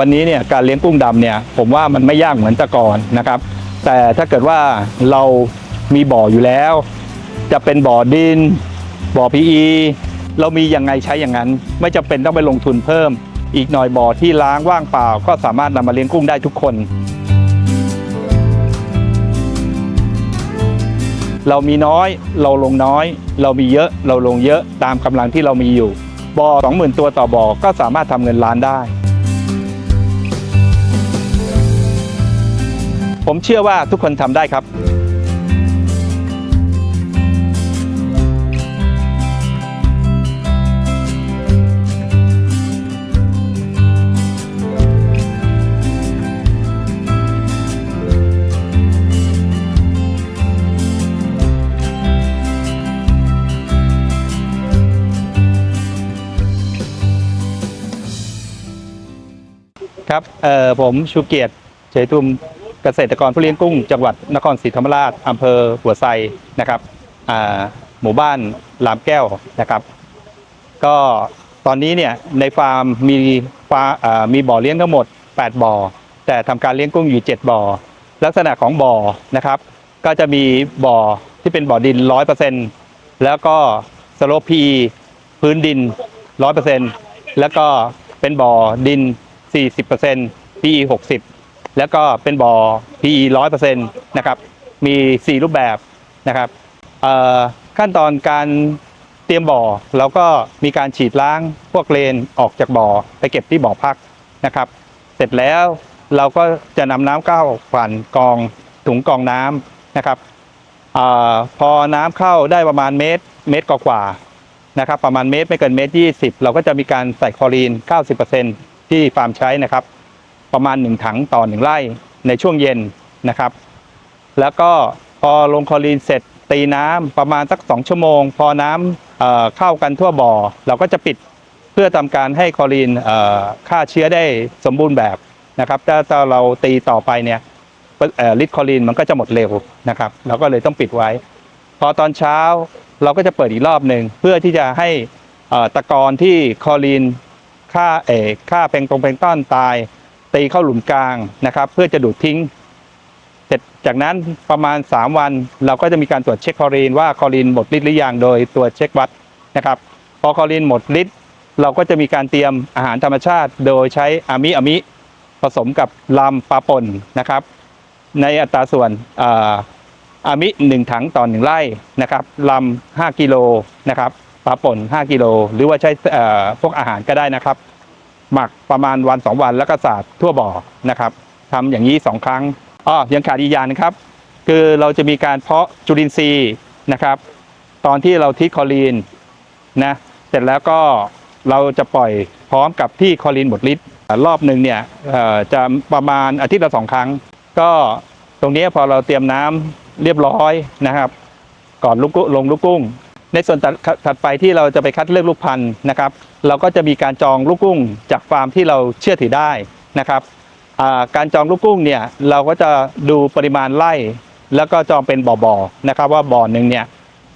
วันนี้เนี่ยการเลี้ยงกุ้งดำเนี่ยผมว่ามันไม่ยากเหมือนแต่ก่อนนะครับ แต่ถ้าเกิดว่าเรามีบ่ออยู่แล้ว จะเป็นบ่อดิน บ่อ PE เรามียังไงใช้อย่างนั้น ไม่จำเป็นต้องไปลงทุนเพิ่ม อีกหน่อยบ่อที่ล้างว่างเปล่า ก็สามารถนำมาเลี้ยงกุ้งได้ทุกคน เรามีน้อยเราลงน้อย เรามีเยอะเราลงเยอะตามกำลังที่เรามีอยู่บ่อ20,000 ตัวต่อบ่อก็สามารถทำเงินล้านได้ ผมเชื่อว่าทุกคนทำได้ครับ ครับเอ่อผมชูเกียรติเฉยทุมเกษตรกรผู้เลี้ยงกุ้ง จังหวัดนครศรีธรรมราชอำเภอหัวไซนะครับอ่าหมู่บ้านลามแก้วนะครับ ก็ตอนนี้เนี่ยในฟาร์มมีฟาอ่ามีบ่อเลี้ยงทั้งหมด 8 บ่อ แต่ทำการเลี้ยงกุ้งอยู่ 7 บ่อ ลักษณะของบ่อนะครับ ก็จะมีบ่อที่เป็นบ่อดิน 100%แล้วก็สโลปพีพื้นดิน 100%แล้วก็เป็นบ่อดิน 40% PE 60 แล้วก็เป็นบ่อ PE 100%นะครับมี 4 รูปแบบนะครับขั้นตอนการเตรียมบ่อเราก็มีการฉีดล้างพวกเลนออกจากบ่อ ไปเก็บที่บ่อพักนะครับ เสร็จแล้วเราก็จะนำน้ำเข้าผ่านกองถุงกองน้ำนะครับอพอน้ำเข้าได้ประมาณเมตร เมตรกว่านะครับ ประมาณเมตรไม่เกินเมตร 20 เราก็จะมีการใส่คลอรีน 90% ที่ฟาร์มใช้นะครับ ประมาณ 1 ถังต่อ 1 ไร่ในช่วงเย็นนะครับ แล้วก็พอลงคลอรีนเสร็จตีน้ำประมาณสัก 2 ชั่วโมง พอน้ำเอ่อเข้ากันทั่วบ่อ เราก็จะปิดเพื่อทำการให้คลอรีนฆ่าเชื้อได้สมบูรณ์แบบนะครับถ้าเราตีต่อไปเนี่ยลิตรคลอรีนมันก็จะหมดเร็วนะครับ เราก็เลยต้องปิดไว้ พอตอนเช้าเราก็จะเปิดอีกรอบหนึ่งเพื่อที่จะให้ตะกอนที่คลอรีน ฆ่าเออฆ่าแพงตรงแพงต้อนตาย ตีเข้าหลุมกลางนะครับ เพื่อจะดูดทิ้ง เสร็จจากนั้นประมาณ 3 วัน เราก็จะมีการตรวจเช็คคอรีนว่าคอรีนหมดฤทธิ์หรือยังโดยตัวเช็ควัดนะครับพอคอรีนหมดฤทธิ์เราก็จะมีการเตรียมอาหารธรรมชาติ โดยใช้อามิอามิผสมกับลำปลาป่นนะครับ ในอัตราส่วนอ่าอามิ1ถังต่อ1ไร่นะครับลำ5กิโลนะครับ ปลาป่น 5 กิโล หรือว่าใช้พวกอาหารก็ได้นะครับ หมักประมาณวันสองวันแล้วก็สาดทั่วบ่อนะครับทำอย่างนี้สองครั้งอ้อยังขาดอีกอย่างนะครับ คือเราจะมีการเพาะจุลินทรีย์นะครับ ตอนที่เราทิคอลีนนะเสร็จแล้วก็เราจะปล่อยพร้อมกับที่คอลีนหมดฤทธิ์รอบหนึ่งเนี่ยจะประมาณอาทิตย์ละสองครั้ง ก็ตรงนี้พอเราเตรียมน้ำเรียบร้อยนะครับ ก่อนลูกกุ้งลงลูกกุ้ง ในส่วนถัดไปที่เราจะไปคัดเลือกลูกพันธุ์นะครับ เราก็จะมีการจองลูกกุ้งจากฟาร์มที่เราเชื่อถือได้นะครับการจองลูกกุ้งเนี่ยเราก็จะดูปริมาณไล่แล้วก็จองเป็นบ่อๆนะครับ ว่าบ่อหนึ่งเนี่ย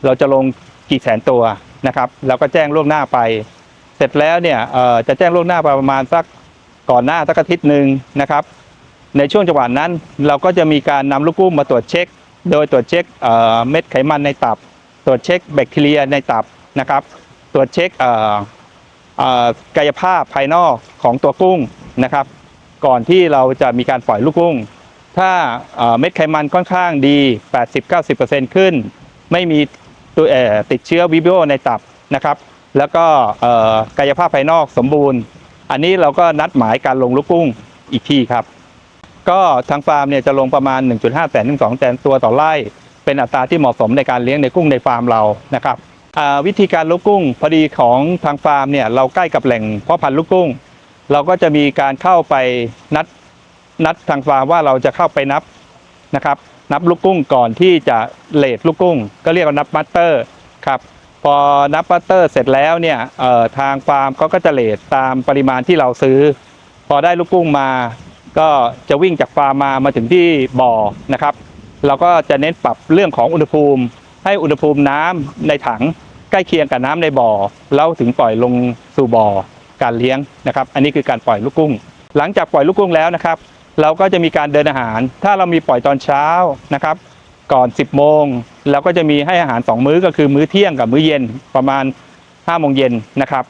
เราจะลงกี่แสนตัวนะครับเราก็แจ้งล่วงหน้าไป เสร็จแล้วเนี่ยจะแจ้งล่วงหน้าประมาณสักก่อนหน้าสักอาทิตย์หนึ่งนะครับ ในช่วงจังหวะนั้นเราก็จะมีการนำลูกกุ้งมาตรวจเช็ค โดยตรวจเช็คเม็ดไขมันในตับ รวจเช็คแบคทีเรียในตับนะครับ ตรวจเช็คกายภาพภายนอกของตัวกุ้งนะครับ ก่อนที่เราจะมีการปล่อยลูกกุ้ง ถ้าเม็ดไขมันค่อนข้างดี 80-90%ขึ้น ไม่มีตัวเอ่อติดเชื้อวิบิโอในตับนะครับ แล้วก็กายภาพภายนอกสมบูรณ์ อันนี้เราก็นัดหมายการลงลูกกุ้งอีกทีครับ ก็ทางฟาร์มเนี่ยจะลงประมาณ 1.5 แสนถึง2แสนตัวต่อไร่ เป็นอัตราที่เหมาะสมในการเลี้ยงในกุ้งในฟาร์มเรานะครับวิธีการลูกกุ้งพอดีของทางฟาร์มเนี่ยเราใกล้กับแหล่งเพาะพันธุ์ลูกกุ้ง เราก็จะมีการเข้าไปนัดนัดทางฟาร์มว่าเราจะเข้าไปนับนะครับ นับลูกกุ้งก่อนที่จะเลทลูกกุ้ง ก็เรียกว่านับมัตเตอร์ครับพอนับมัตเตอร์เสร็จแล้วเนี่ยเอ่อทางฟาร์มเขาก็จะเลทตามปริมาณที่เราซื้อ พอได้ลูกกุ้งมา ก็จะวิ่งจากฟาร์มมามาถึงที่บ่อนะครับ เราก็จะเน้นปรับเรื่องของอุณหภูมิ ให้อุณหภูมิน้ำในถังใกล้เคียงกับน้ำในบ่อแล้วถึงปล่อยลงสู่บ่อการเลี้ยงนะครับ อันนี้คือการปล่อยลูกกุ้ง หลังจากปล่อยลูกกุ้งแล้วนะครับ เราก็จะมีการเดินอาหาร ถ้าเรามีปล่อยตอนเช้านะครับ ก่อน 10 โมงเราก็จะมีให้อาหาร 2 มื้อก็คือมื้อเที่ยงกับมื้อเย็นประมาณ5โมงเย็นนะครับ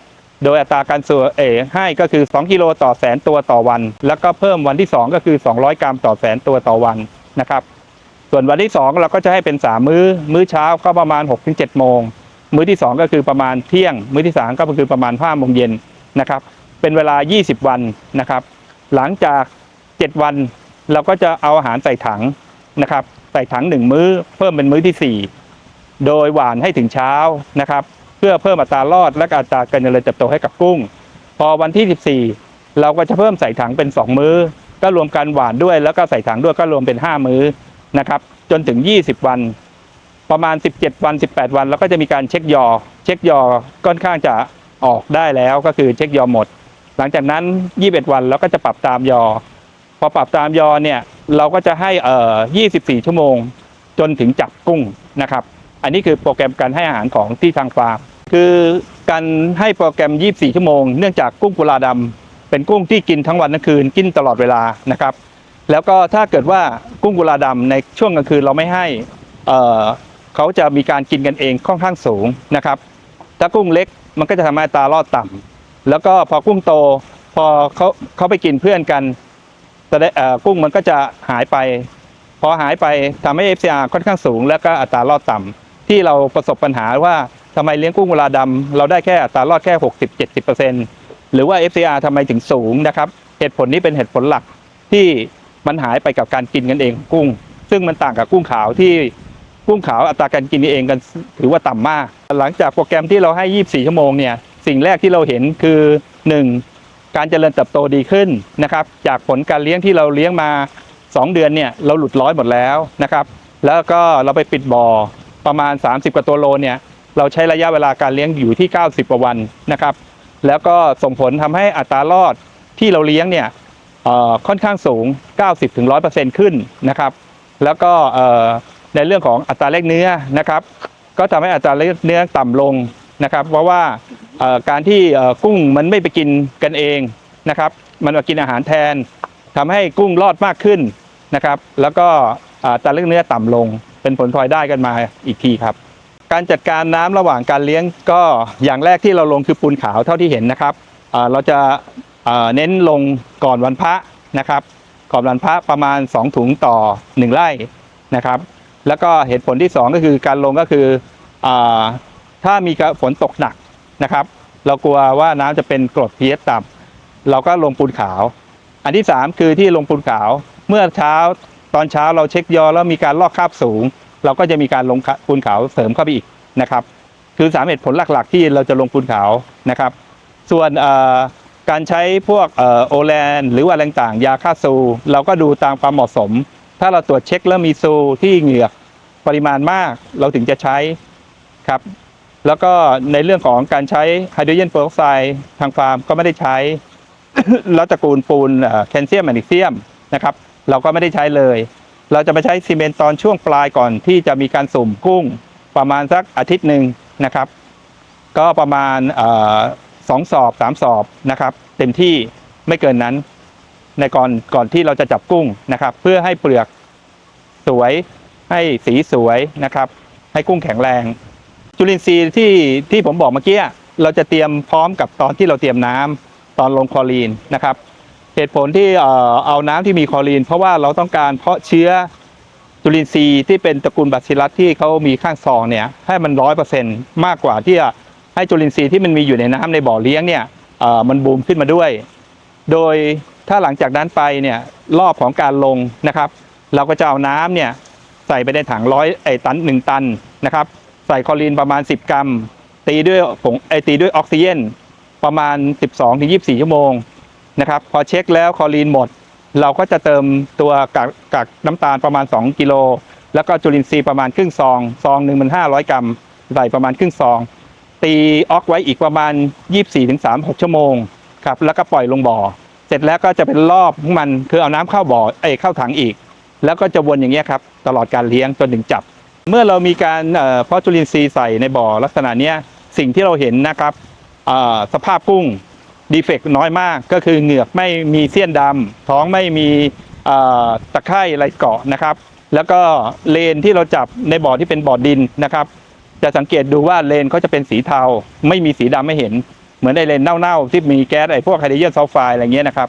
โดยอัตราการส่วนเออให้ก็คือ 2 กิโลต่อแสนตัวต่อวัน แล้วก็เพิ่มวันที่ 2 ก็คือ 200 กรัมต่อแสนตัวต่อวันนะครับ ส่วนวันที่ 2 เราก็จะให้เป็น 3 มื้อ มื้อเช้าก็ประมาณ6-7โมง มื้อที่ 2 ก็คือประมาณเที่ยง มื้อที่ 3 ก็คือประมาณ5โมงเย็นนะครับ เป็นเวลา 20 วันนะครับ หลังจาก 7 วันเราก็จะเอาอาหารใส่ถังนะครับ ใส่ถัง 1 มื้อ เพิ่มเป็นมื้อที่ 4 โดยหวานให้ถึงเช้านะครับ เพื่อเพิ่มอัตรารอดและอัตราการเจริญเติบโตให้กับกุ้ง พอวันที่ 14 เราก็จะเพิ่มใส่ถังเป็น 2 มื้อ ก็รวมกันหวานด้วย แล้วก็ใส่ถังด้วยก็รวมเป็น 5 มื้อ นะครับ จนถึง 20 วัน ประมาณ 17 วัน 18 วัน แล้วก็จะมีการเช็คยอ เช็คยอค่อนข้างจะออกได้แล้วก็คือเช็คยอหมด หลังจากนั้น 21 วันเราก็จะปรับตามยอ พอปรับตามยอเนี่ยเราก็จะให้เอ่อ24 ชั่วโมง จนถึงจับกุ้งนะครับ อันนี้คือโปรแกรมการให้อาหารของที่ทางฟาร์มคือการให้โปรแกรม 24 ชั่วโมง เนื่องจากกุ้งกุลาดำเป็นกุ้งที่กินทั้งวันทั้งคืนกินตลอดเวลานะครับ แล้วก็ถ้าเกิดว่ากุ้งกุลาดำในช่วงกลางคืนเราไม่ให้เอ่อเขาจะมีการกินกันเองค่อนข้างสูงนะครับ ถ้ากุ้งเล็กมันก็จะทำให้อัตรารอดต่ำแล้วก็พอกุ้งโตพอเขาเขาไปกินเพื่อนกันแสดงเอ่อกุ้งมันก็จะหายไป พอหายไปทำให้ FCR ค่อนข้างสูง แล้วก็อัตรารอดต่ำที่เราประสบปัญหาว่าทำไมเลี้ยงกุ้งเวลาดำเราได้แค่อัตรารอดแค่ 60-70%หรือว่า FCR ทำไมถึงสูงนะครับ เหตุผลนี้เป็นเหตุผลหลักที่ มันหายไปกับการกินกันเองของกุ้ง ซึ่งมันต่างกับกุ้งขาวที่กุ้งขาวอัตราการกินเองกันถือว่าต่ำมาก หลังจากโปรแกรมที่เราให้ 24 ชั่วโมงเนี่ยสิ่งแรกที่เราเห็นคือ 1. การเจริญเติบโตดีขึ้นนะครับ จากผลการเลี้ยงที่เราเลี้ยงมา 2 เดือนเนี่ยเราหลุดร้อยหมดแล้วนะครับ แล้วก็เราไปปิดบ่อประมาณ 30 กว่าตัวโลเนี่ยเราใช้ระยะเวลาการเลี้ยงอยู่ที่ 90กว่าวันนะครับ แล้วก็ส่งผลทำให้อัตรารอดที่เราเลี้ยงเนี่ย ค่อนข้างสูง 90-100%ขึ้นนะครับ แล้วก็ในเรื่องของอัตราแลกเนื้อนะครับ ก็ทำให้อัตราแลกเนื้อต่ำลงนะครับ เพราะว่าการที่กุ้งมันไม่ไปกินกันเองนะครับ มันมากินอาหารแทนทำให้กุ้งรอดมากขึ้นนะครับ แล้วก็อัตราแลกเนื้อต่ำลง เป็นผลพลอยได้กันมาอีกทีครับ การจัดการน้ำระหว่างการเลี้ยงก็อย่างแรกที่เราลงคือปูนขาวเท่าที่เห็นนะครับเราจะ เน้นลงก่อนวันพระนะครับก่อนวันพระประมาณ 2 ถุงต่อ 1ไร่นะครับ แล้วก็เหตุผลที่ 2 ก็คือการลงก็คืออถ้ามีฝนตกหนักนะครับ เรากลัวว่าน้ำจะเป็นกรด pH ต่ำเราก็ลงปูนขาว อันที่ 3 คือที่ลงปูนขาว เมื่อเช้าตอนเช้าเราเช็คยอแล้วมีการลอกคราบสูง เราก็จะมีการลงปูนขาวเสริมเข้าไปอีกนะครับ คือสามเหตุผลหลักๆ ที่เราจะลงปูนขาวนะครับ ส่วนอ การใช้พวกโอแลนหรือว่าอะไรต่างยาฆ่าซู เราก็ดูตามความเหมาะสม ถ้าเราตรวจเช็คแล้วมีซูที่เหงือกปริมาณมากเราถึงจะใช้ครับแล้วก็ในเรื่องของการใช้ไฮโดรเจนเปอร์ออกไซด์ทางฟาร์มก็ไม่ได้ใช้ แล้วตระกูลปูนแคลเซียมแมกนีเซียมนะครับเราก็ไม่ได้ใช้เลย เราจะไปใช้ซีเมนต์ตอนช่วงปลายก่อนที่จะมีการสุ่มกุ้งประมาณสักอาทิตย์หนึ่งนะครับ ก็ประมาณ เออสองสอบสามสอบนะครับเต็มที่ไม่เกินนั้น ในก่อนก่อนที่เราจะจับกุ้งนะครับ เพื่อให้เปลือกสวยให้สีสวยนะครับ ให้กุ้งแข็งแรง จุลินทรีย์ที่ที่ผมบอกเมื่อกี้เราจะเตรียมพร้อมกับตอนที่เราเตรียมน้ำตอนลงคลอรีนนะครับ เหตุผลที่เอาน้ำที่มีคลอรีน เพราะว่าเราต้องการเพาะเชื้อจุลินทรีย์ที่เป็นตระกูลบาซิลัสที่เขามีข้างซองเนี่ยให้มันร้อยเปอร์เซ็นต์มากกว่าที่จะ ให้จุลินทรีย์ที่มันมีอยู่ในน้ำในบ่อเลี้ยงเนี่ยมันบูมขึ้นมาด้วย โดยถ้าหลังจากนั้นไปเนี่ยรอบของการลงนะครับ เราก็จะเอาน้ำเนี่ยใส่ไปในถังร้อยไอตันหนึ่งตันนะครับ ใส่คลอรีนประมาณ 10 กรัม ตีด้วยผงไอตีด้วยออกซิเจนประมาณ 12-24 ชั่วโมงนะครับพอเช็คแล้วคลอรีนหมด เราก็จะเติมตัวกากกากน้ำตาลประมาณ 2 กิโล แล้วก็จุลินทรีย์ประมาณครึ่งซอง ซองหนึ่งมัน500 กรัม ใส่ประมาณครึ่งซอง ตีออกไว้อีกประมาณ 24-36 ชั่วโมงครับแล้วก็ปล่อยลงบ่อ เสร็จแล้วก็จะเป็นรอบของมันคือเอาน้ำเข้าบ่อเอ้เข้าถังอีก แล้วก็จะวนอย่างเงี้ยครับตลอดการเลี้ยงจนถึงจับ เมื่อเรามีการเอ่อพาะจุลินทรีย์ใส่ในบ่อลักษณะเนี้ยสิ่งที่เราเห็นนะครับอ่อสภาพกุ้งดีเฟกต์น้อยมากก็คือเหงือกไม่มีเสี้ยนดำท้องไม่มีอ่อตะไคร่อะไรเกาะนะครับ แล้วก็เลนที่เราจับในบ่อที่เป็นบ่อดินนะครับ จะสังเกตดูว่าเลนเขาจะเป็นสีเทา ไม่มีสีดำไม่เห็น เหมือนในเลนเน่าๆที่มีแก๊สไอ้พวกไฮโดรเจนซัลไฟด์อะไรเงี้ยนะครับ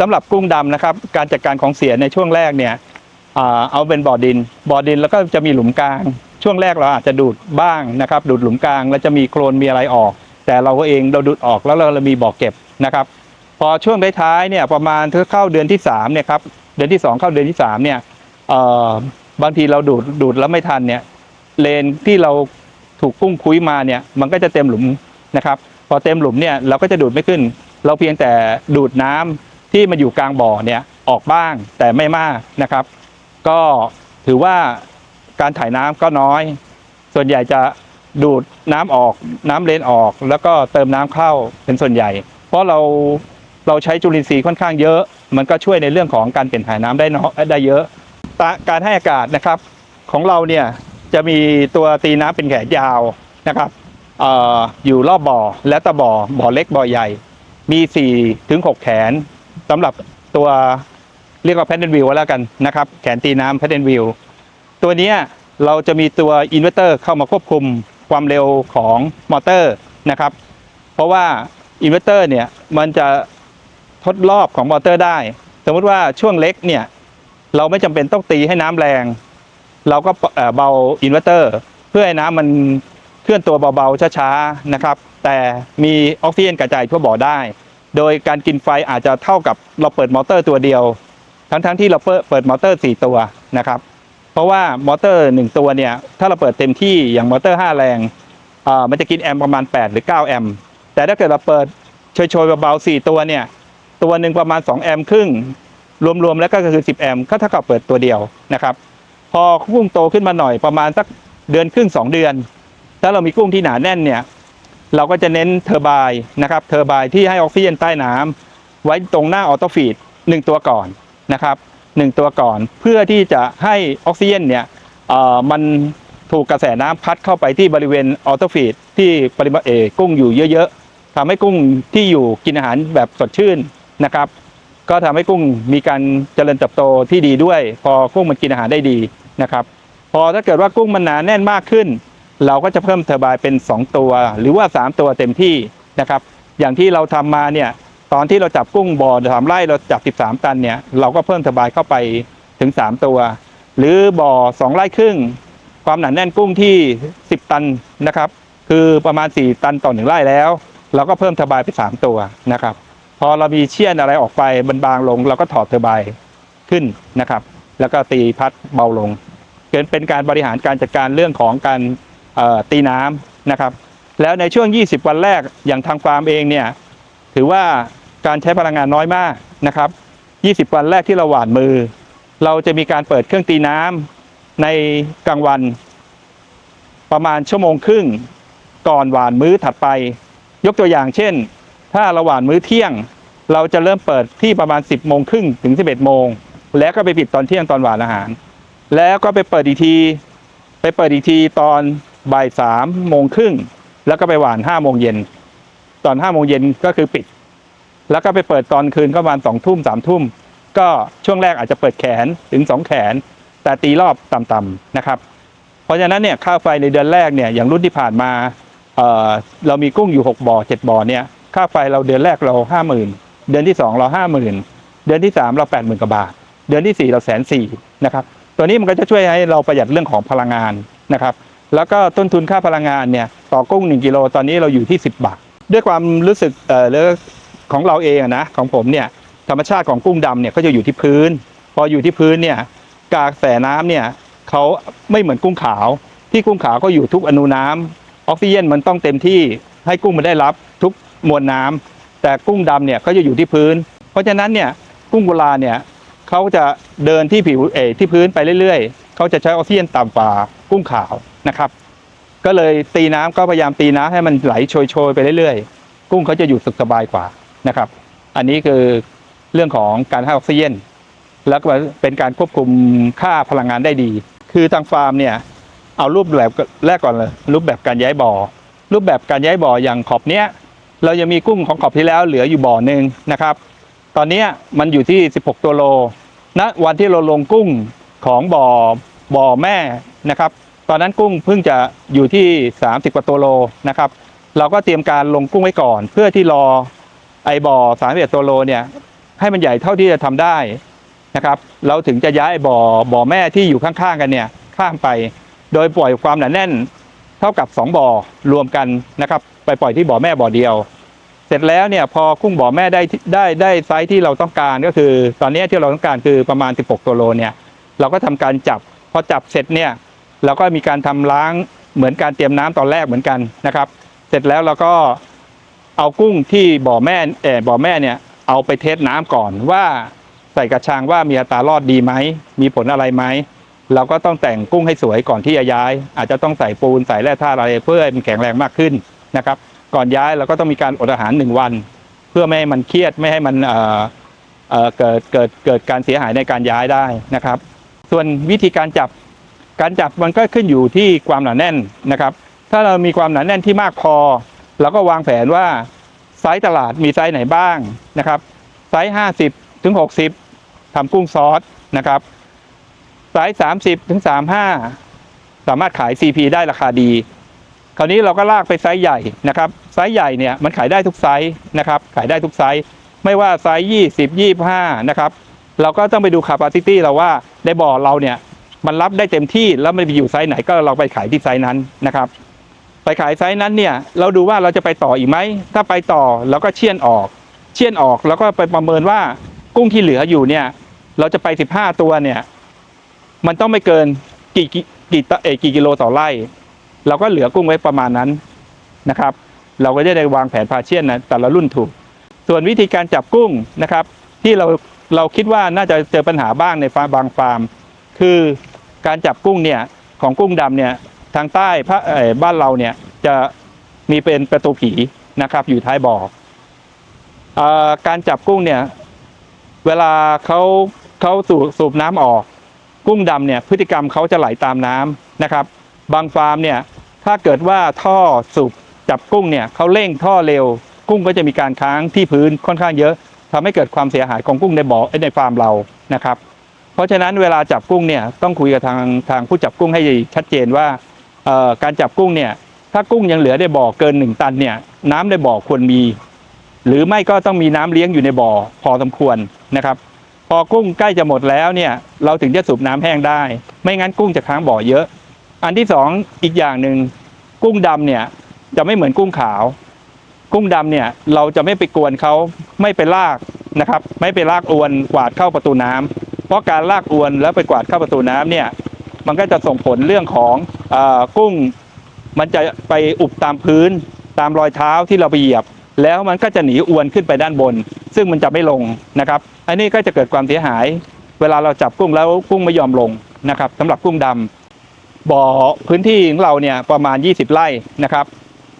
สำหรับกุ้งดำนะครับ การจัดการของเสียในช่วงแรกเนี่ยเอาเป็นบ่อดิน บ่อดินแล้วก็จะมีหลุมกลาง ช่วงแรกเราอาจจะดูดบ้างนะครับ ดูดหลุมกลางแล้วจะมีโคลนมีอะไรออก แต่เราก็เองเราดูดออกแล้วเรามีบ่อเก็บนะครับพอช่วงท้ายๆเนี่ยประมาณถ้าเข้าเดือนที่สามเนี่ยครับเดือนที่สองเข้าเดือนที่สามเนี่ยบางทีเราดูดดูดแล้วไม่ทันเนี่ย เลนที่เราถูกกุ้งคุ้ยมาเนี่ยมันก็จะเต็มหลุมนะครับ พอเต็มหลุมเนี่ยเราก็จะดูดไม่ขึ้น เราเพียงแต่ดูดน้ำที่มันอยู่กลางบ่อเนี่ยออกบ้างแต่ไม่มากนะครับ ก็ถือว่าการถ่ายน้ำก็น้อย ส่วนใหญ่จะดูดน้ำออกน้ำเลนออก แล้วก็เติมน้ำเข้าเป็นส่วนใหญ่ เพราะเราเราใช้จุลินทรีย์ค่อนข้างเยอะ มันก็ช่วยในเรื่องของการเปลี่ยนถ่ายน้ำได้เนาะได้เยอะ การให้อากาศนะครับของเราเนี่ย จะมีตัวตีน้ำเป็นแขนยาวนะครับอออยู่รอบบ่อและตะบ่อบ่อเล็กบ่อใหญ่ มี4ถึง6แขนสำหรับตัวเรียกว่าแพนเดนวิวแล้วกันนะครับ แขนตีน้ำแพนเดนวิวตัวนี้เราจะมีตัวอินเวอร์เตอร์เข้ามาควบคุมความเร็วของมอเตอร์นะครับ เพราะว่าอินเวอร์เตอร์เนี่ยมันจะทดรอบของมอเตอร์ได้ สมมติว่าช่วงเล็กเนี่ยเราไม่จำเป็นต้องตีให้น้ำแรง เราก็เบาอินเวอร์เตอร์ เพื่อให้น้ำมันเคลื่อนตัวเบาๆช้าๆนะครับ แต่มีออกซิเจนกระจายทั่วบ่อได้ โดยการกินไฟอาจจะเท่ากับเราเปิดมอเตอร์ตัวเดียว ทั้งๆที่เราเปิดมอเตอร์ 4 ตัวนะครับ เพราะว่ามอเตอร์ 1 ตัวเนี่ยถ้าเราเปิดเต็มที่อย่างมอเตอร์ 5 แรงมันจะกินแอมป์ประมาณ 8 หรือ 9 แอมป์แต่ถ้าเกิดเราเปิดโชยๆเบาๆ4ตัวเนี่ย ตัวหนึ่งประมาณ 2 แอมป์ครึ่ง รวมๆแล้วก็คือ 10 แอมป์ก็เท่ากับเปิดตัวเดียวนะครับ พอกุ้งโตขึ้นมาหน่อยประมาณสักเดือนครึ่ง2เดือน ถ้าเรามีกุ้งที่หนาแน่นเนี่ย เราก็จะเน้นเทอร์บน์นะครับ เทอร์บน์ที่ให้ออกซิเจนใต้น้ำไว้ตรงหน้าออโตฟีดหนึ่งตัวก่อนนะครับหนึ่งตัวก่อนเพื่อที่จะให้ออกซิเจนเนี่ยเออมันถูกกระแสน้ำพัดเข้าไปที่บริเวณออโตฟีดที่ปริมาณเอกุ้งอยู่เยอะๆทำให้กุ้งที่อยู่กินอาหารแบบสดชื่นนะครับ ก็ทำให้กุ้งมีการเจริญเติบโตที่ดีด้วย พอกุ้งมันกินอาหารได้ดี นะครับพอถ้าเกิดว่ากุ้งมันหนาแน่นมากขึ้น เราก็จะเพิ่มเทอร์ไบน์เป็น 2 ตัว หรือว่า 3 ตัวเต็มที่นะครับอย่างที่เราทำมาเนี่ยตอนที่เราจับกุ้งบ่อสามไร่เราจับ 13 ตันเนี่ยเราก็เพิ่มเทอร์ไบน์เข้าไปถึง 3 ตัว หรือบ่อ 2 ไร่ครึ่ง ความหนาแน่นกุ้งที่ 10 ตันนะครับคือประมาณ 4 ตันต่อหนึ่งไร่แล้ว เราก็เพิ่มเทอร์ไบน์ไป 3 ตัวนะครับพอเรามีเชี่ยนอะไรออกไปมันบางลง เราก็ถอดเทอร์ไบน์ขึ้นนะครับ แล้วก็ตีพัดเบาลงเกิดเป็นการบริหารการจัดการเรื่องของการตีน้ำนะครับ แล้วในช่วง 20 วันแรกอย่างทางฟาร์มเองเนี่ยถือว่าการใช้พลังงานน้อยมากนะครับ 20 วันแรกที่เราหว่านมือ เราจะมีการเปิดเครื่องตีน้ำในกลางวัน ประมาณชั่วโมงครึ่งก่อนหว่านมื้อถัดไป ยกตัวอย่างเช่น ถ้าเราหว่านมื้อเที่ยง เราจะเริ่มเปิดที่ประมาณ 10โมงครึ่งถึง 11โมง แล้วก็ไปปิดตอนเที่ยงตอนหวานอาหาร แล้วก็ไปเปิดอีกที ไปเปิดอีกทีตอนบ่ายสามโมงครึ่งแล้วก็ไปหวานห้าโมงเย็นตอนห้าโมงเย็นก็คือปิด แล้วก็ไปเปิดตอนคืนก็ประมาณสองทุ่มสามทุ่มก็ช่วงแรกอาจจะเปิดแขนถึงสองแขน แต่ตีรอบต่ำๆนะครับ เพราะฉะนั้นเนี่ยค่าไฟในเดือนแรกเนี่ยอย่างรุ่นที่ผ่านมาเเรามีกุ้งอยู่ 6บ่อ7บ่อเนี่ยค่าไฟเราเดือนแรกเราห้าหมื่นเดือนที่สองเราห้าหมื่นเดือนที่สามเราแปดหมื่นกว่าบาท เดือนที่สี่เราแสนสี่นะครับตัวนี้มันก็จะช่วยให้เราประหยัดเรื่องของพลังงานนะครับแล้วก็ต้นทุนค่าพลังงานเนี่ยต่อกุ้ง 1กิโลตอนนี้เราอยู่ที่ 10 บาท ด้วยความรู้สึกเอ่อเรื่องของเราเองนะของผมเนี่ยธรรมชาติของกุ้งดำเนี่ยก็จะอยู่ที่พื้น พออยู่ที่พื้นเนี่ยกากแสน้ำเนี่ยเขาไม่เหมือนกุ้งขาว ที่กุ้งขาวก็อยู่ทุกอนูน้ำออกซิเจนมันต้องเต็มที่ให้กุ้งมันได้รับทุกมวลน้ำแต่กุ้งดำเนี่ยเขาจะอยู่ที่พื้น เพราะฉะนั้นเนี่ยกุ้งโบราณเนี่ย เขาจะเดินที่ผิวเอที่พื้นไปเรื่อยๆ เขาจะใช้ออกซิเจนต่ำกว่ากุ้งขาวนะครับ ก็เลยตีน้ำก็พยายามตีน้ำให้มันไหลโชยๆไปเรื่อยๆ กุ้งเขาจะอยู่สุขสบายกว่านะครับ อันนี้คือเรื่องของการให้ออกซิเจนแล้วก็เป็นการควบคุมค่าพลังงานได้ดี คือทางฟาร์มเนี่ยเอารูปแบบแรกก่อนเลยรูปแบบการย้ายบ่อ รูปแบบการย้ายบ่ออย่างขอบเนี้ย เรายังมีกุ้งของขอบที่แล้วเหลืออยู่บ่อหนึ่งนะครับ ตอนนี้มันอยู่ที่ 16 ตัวโลณวันที่เราลงกุ้งของบ่อบ่อแม่นะครับ ตอนนั้นกุ้งเพิ่งจะอยู่ที่ 30 กว่าตัวโลนะครับ เราก็เตรียมการลงกุ้งไว้ก่อน เพื่อที่รอไอบ่อ31ตัวโลเนี่ยให้มันใหญ่เท่าที่จะทำได้นะครับ เราถึงจะย้ายบ่อบ่อแม่ที่อยู่ข้างๆกันเนี่ยข้ามไป โดยปล่อยความหนาแน่นเท่ากับ 2 บ่อรวมกันนะครับ ไปปล่อยที่บ่อแม่บ่อเดียว เสร็จแล้วเนี่ยพอกุ้งบ่อแม่ได้ได้ได้ไซส์ที่เราต้องการก็คือ ตอนนี้ที่เราต้องการคือประมาณ 16ตัวโลเนี่ยเราก็ทำการจับพอจับเสร็จเนี่ยเราก็มีการทำล้างเหมือนการเตรียมน้ำตอนแรกเหมือนกันนะครับ เสร็จแล้วเราก็เอากุ้งที่บ่อแม่เออบ่อแม่เนี่ยเอาไปเทสน้ำก่อนว่าใส่กระชังว่ามีอัตรารอดดีไหมมีผลอะไรไหมเราก็ต้องแต่งกุ้งให้สวยก่อนที่จะย้าย อาจจะต้องใส่ปูนใส่แร่ธาตุอะไรเพื่อให้มันแข็งแรงมากขึ้นนะครับ ก่อนย้ายเราก็ต้องมีการอดอาหารหนึ่งวัน เพื่อไม่ให้มันเครียดไม่ให้มันเเเกิดเกิดเกิดการเสียหายในการย้ายได้นะครับ ส่วนวิธีการจับการจับมันก็ขึ้นอยู่ที่ความหนาแน่นนะครับ ถ้าเรามีความหนาแน่นที่มากพอเราก็วางแผนว่าไซส์ตลาดมีไซส์ไหนบ้างนะครับไซส์50ถึง60ทำกุ้งซอสนะครับไซส์30ถึง35สามารถขาย CP ได้ราคาดี คราวนี้เราก็ลากไปไซส์ใหญ่นะครับไซส์ใหญ่เนี่ยมันขายได้ทุกไซส์นะครับขายได้ทุกไซส์ไม่ว่าไซส์20 25นะครับเราก็ต้องไปดู capacity เราว่าในบ่อเราเนี่ยมันรับได้เต็มที่แล้วมันไปอยู่ไซส์ไหนก็เราไปขายที่ไซส์นั้นนะครับ ไปขายไซส์นั้นเนี่ยเราดูว่าเราจะไปต่ออีกไหมถ้าไปต่อเราก็เชี่ยนออก เชี่ยนออกแล้วก็ไปประเมินว่ากุ้งที่เหลืออยู่เนี่ย เราจะไป 15 ตัวเนี่ย มันต้องไม่เกินกี่กิกี่ตเออกี่กิโลต่อไร่ เราก็เหลือกุ้งไว้ประมาณนั้นนะครับ เราก็จะได้วางแผนพาเชียนนะแต่ละรุ่นถูก ส่วนวิธีการจับกุ้งนะครับ ที่เราเราคิดว่าน่าจะเจอปัญหาบ้างในฟาร์มบางฟาร์ม คือการจับกุ้งเนี่ยของกุ้งดำเนี่ยทางใต้ภาคเอ่อบ้านเราเนี่ยจะมีเป็นประตูผีนะครับ อยู่ท้ายบ่ออการจับกุ้งเนี่ยเวลาเขาเขาสูบสูบน้ำออก กุ้งดำเนี่ยพฤติกรรมเขาจะไหลตามน้ำนะครับ บางฟาร์มเนี่ยถ้าเกิดว่าท่อสูบจับกุ้งเนี่ยเขาเร่งท่อเร็ว กุ้งก็จะมีการค้างที่พื้นค่อนข้างเยอะทำให้เกิดความเสียหายของกุ้งในบ่อในฟาร์มเรานะครับ เพราะฉะนั้นเวลาจับกุ้งเนี่ยต้องคุยกับทางทางผู้จับกุ้งให้ชัดเจนว่าการจับกุ้งเนี่ยถ้ากุ้งยังเหลือในบ่อเกินหนึ่งตันเนี่ยน้ำในบ่อควรมี หรือไม่ก็ต้องมีน้ำเลี้ยงอยู่ในบ่อพอสมควรนะครับ พอกุ้งใกล้จะหมดแล้วเนี่ยเราถึงจะสูบน้ำแห้งได้ ไม่งั้นกุ้งจะค้างบ่อเยอะ อันที่สองอีกอย่างหนึ่งกุ้งดำเนี่ยจะไม่เหมือนกุ้งขาว กุ้งดำเนี่ยเราจะไม่ไปกวนเขาไม่ไปลากนะครับ ไม่ไปลากอวนกวาดเข้าประตูน้ำเพราะการลากอวนแล้วไปกวาดเข้าประตูน้ำเนี่ยมันก็จะส่งผลเรื่องของอกุ้ง มันจะไปอุบตามพื้น ตามรอยเท้าที่เราไปเหยียบ แล้วมันก็จะหนีอวนขึ้นไปด้านบน ซึ่งมันจะไม่ลงนะครับ อันนี้ก็จะเกิดความเสียหาย เวลาเราจับกุ้งแล้วกุ้งไม่ยอมลงนะครับสำหรับกุ้งดำ บ่อพื้นที่ของเราเนี่ยประมาณ 20 ไร่นะครับ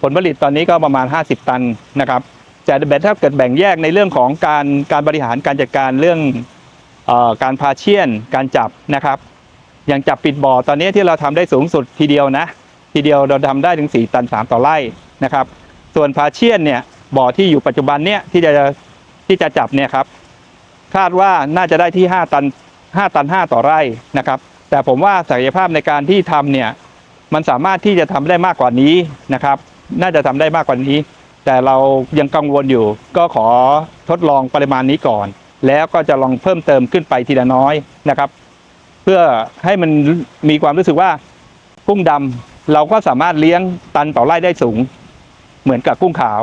ผลผลิตตอนนี้ก็ประมาณ 50 ตันนะครับแต่แบ่ถ้าเกิดแบ่งแยกในเรื่องของการการบริหารการจัดการเรื่องออการพาเชียนการจับนะครับ อย่างจับปิดบ่อตอนนี้ที่เราทำได้สูงสุดทีเดียวนะ ทีเดียวเราทำได้ถึง 4 ตัน 3 ต่อไร่นะครับ ส่วนพาเชียนเนี่ยบ่อที่อยู่ปัจจุบันเนี่ยที่จะที่จะจับเนี่ยครับคาดว่าน่าจะได้ที่ 5 ตัน 5 ตัน 5 ต่อไร่นะครับ แต่ผมว่าศักยภาพในการที่ทำเนี่ยมันสามารถที่จะทำได้มากกว่านี้นะครับ น่าจะทำได้มากกว่านี้ แต่เรายังกังวลอยู่ ก็ขอทดลองปริมาณนี้ก่อน แล้วก็จะลองเพิ่มเติมขึ้นไปทีละน้อยนะครับ เพื่อให้มันมีความรู้สึกว่ากุ้งดำเราก็สามารถเลี้ยงตันต่อไร่ได้สูง เหมือนกับกุ้งขาว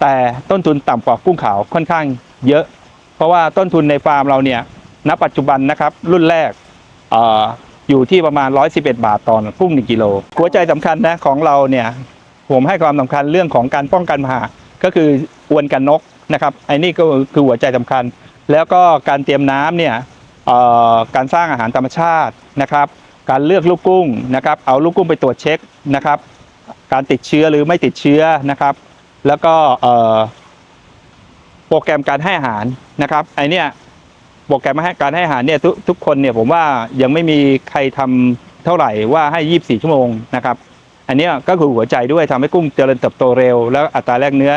แต่ต้นทุนต่ำกว่ากุ้งขาวค่อนข้างเยอะ เพราะว่าต้นทุนในฟาร์มเราเนี่ยณปัจจุบันนะครับ รุ่นแรก อยู่ที่ประมาณ 111 บาทต่อกุ้ง1กิโลหัวใจสำคัญนะของเราเนี่ยผมให้ความสำคัญเรื่องของการป้องกันปัญหาก็คืออวนกันนกนะครับไอ้นี่ก็คือหัวใจสำคัญ แล้วก็การเตรียมน้ำเนี่ยการสร้างอาหารธรรมชาตินะครับ การเลือกลูกกุ้งนะครับ เอาลูกกุ้งไปตรวจเช็คนะครับ การติดเชื้อหรือไม่ติดเชื้อนะครับ แล้วก็โปรแกรมการให้อาหารนะครับไอเนี้ย รแกรมการให้อาหารเนี่ยทุกทุกคนเนี่ยผมว่ายังไม่มีใครทำเท่าไหร่ว่าให้ 24 ชั่วโมงนะครับ อันนี้ก็คือหัวใจด้วยทำให้กุ้งเจริญเติบโตเร็ว แล้วอัตราแลกเนื้อ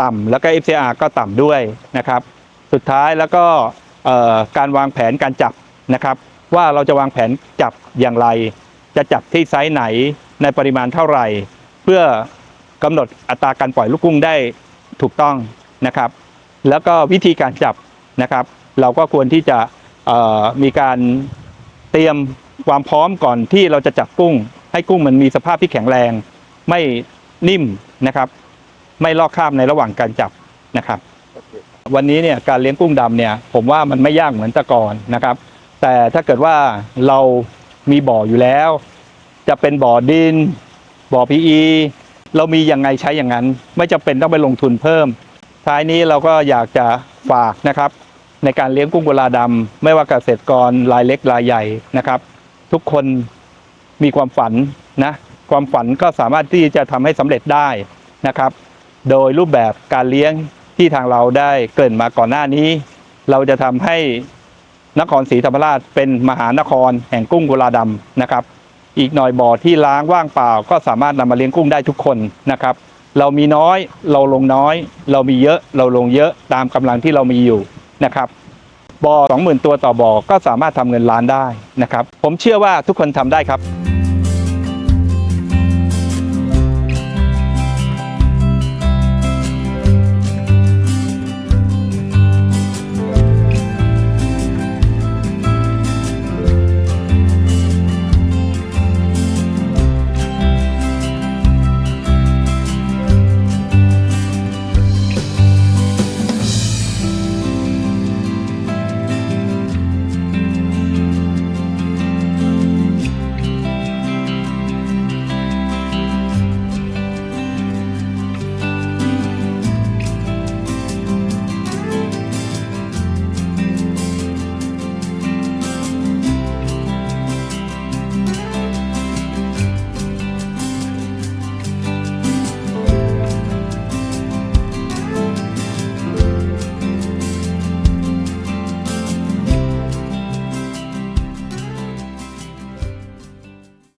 ต่ำแล้วก็ FCR ก็ต่ำด้วยนะครับ สุดท้ายแล้วก็การวางแผนการจับนะครับ ว่าเราจะวางแผนจับอย่างไร จะจับที่ไซส์ไหนในปริมาณเท่าไหร่ เพื่อกำหนดอัตราการปล่อยลูกกุ้งได้ถูกต้องนะครับ แล้วก็วิธีการจับ นะครับ เราก็ควรที่จะมีการเตรียมความพร้อมก่อนที่เราจะจับกุ้ง ให้กุ้งมันมีสภาพที่แข็งแรง ไม่นิ่มนะครับ ไม่ลอกคราบในระหว่างการจับนะครับ วันนี้เนี่ยการเลี้ยงกุ้งดำเนี่ย ผมว่ามันไม่ยากเหมือนแต่ก่อนนะครับ แต่ถ้าเกิดว่าเรามีบ่ออยู่แล้ว จะเป็นบ่อดิน บ่อ PE เรามียังไงใช้อย่างนั้น ไม่จำเป็นต้องไปลงทุนเพิ่ม ท้ายนี้เราก็อยากจะฝากนะครับ ในการเลี้ยงกุ้งกุลาดำไม่ว่าเกษตรกรรายเล็กรายใหญ่นะครับ ทุกคนมีความฝันนะความฝันก็สามารถที่จะทำให้สำเร็จได้นะครับ โดยรูปแบบการเลี้ยงที่ทางเราได้เกริ่นมาก่อนหน้านี้ เราจะทำให้นครศรีธรรมราชเป็นมหานครแห่งกุ้งกุลาดำนะครับ อีกหน่อยบ่อที่ล้างว่างเปล่า ก็สามารถนำมาเลี้ยงกุ้งได้ทุกคนนะครับ เรามีน้อยเราลงน้อย เรามีเยอะเราลงเยอะตามกำลังที่เรามีอยู่ นะครับบ่อ20,000 ตัวต่อบ่อก็สามารถทำเงินล้านได้นะครับ ผมเชื่อว่าทุกคนทำได้ครับ